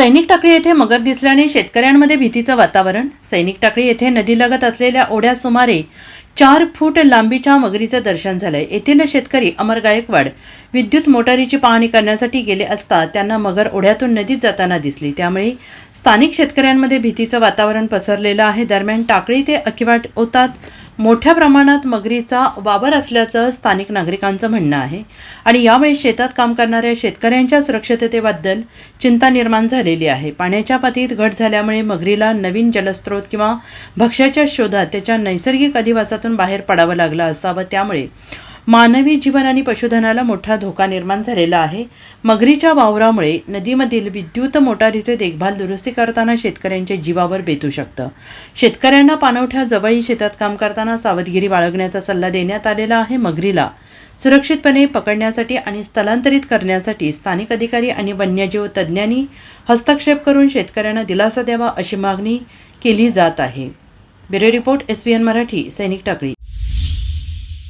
सैनिक टाकळी येथे मगर दिसल्याने शेतकऱ्यांमध्ये भीतीचं वातावरण. सैनिक टाकळी येथे नदीलगत असलेल्या ओढ्या सुमारे चार फूट लांबीच्या मगरीचं दर्शन झालंय. येथील शेतकरी अमर गायकवाड विद्युत मोटारीची पाहणी करण्यासाठी गेले असता त्यांना मगर ओढ्यातून नदीत जाताना दिसली. त्यामुळे स्थानिक शेतकऱ्यांमध्ये भीतीचं वातावरण पसरलेलं आहे. दरम्यान टाकळी ते अकिवाट ओतात मोठ्या प्रमाणात मगरीचा वावर असल्याचं स्थानिक नागरिकांचं म्हणणं आहे. आणि यामुळे शेतात काम करणाऱ्या शेतकऱ्यांच्या सुरक्षिततेबद्दल चिंता निर्माण झालेली आहे. पाण्याच्या पातळीत घट झाल्यामुळे मगरीला नवीन जलस्रोत किंवा भक्ष्याच्या शोधात त्याच्या नैसर्गिक अधिवासातून बाहेर पडावं लागलं असावं. त्यामुळे मानवी जीवन आणि पशुधनाला मोठा धोका निर्माण झालेला आहे. मगरीच्या वावरामुळे नदीमधील विद्युत मोटारीचे देखभाल दुरुस्ती करताना शेतकऱ्यांच्या जीवावर बेतू शकतं. शेतकऱ्यांना पाणवठ्या जवळी शेतात काम करताना सावधगिरी बाळगण्याचा सल्ला देण्यात आलेला आहे मगरीला. सुरक्षितपणे पकडण्यासाठी आणि स्थलांतरित करण्यासाठी स्थानिक अधिकारी आणि वन्यजीव तज्ज्ञांनी हस्तक्षेप करून शेतकऱ्यांना दिलासा द्यावा अशी मागणी केली जात आहे. ब्युरो रिपोर्ट एस मराठी सैनिक टाकळी.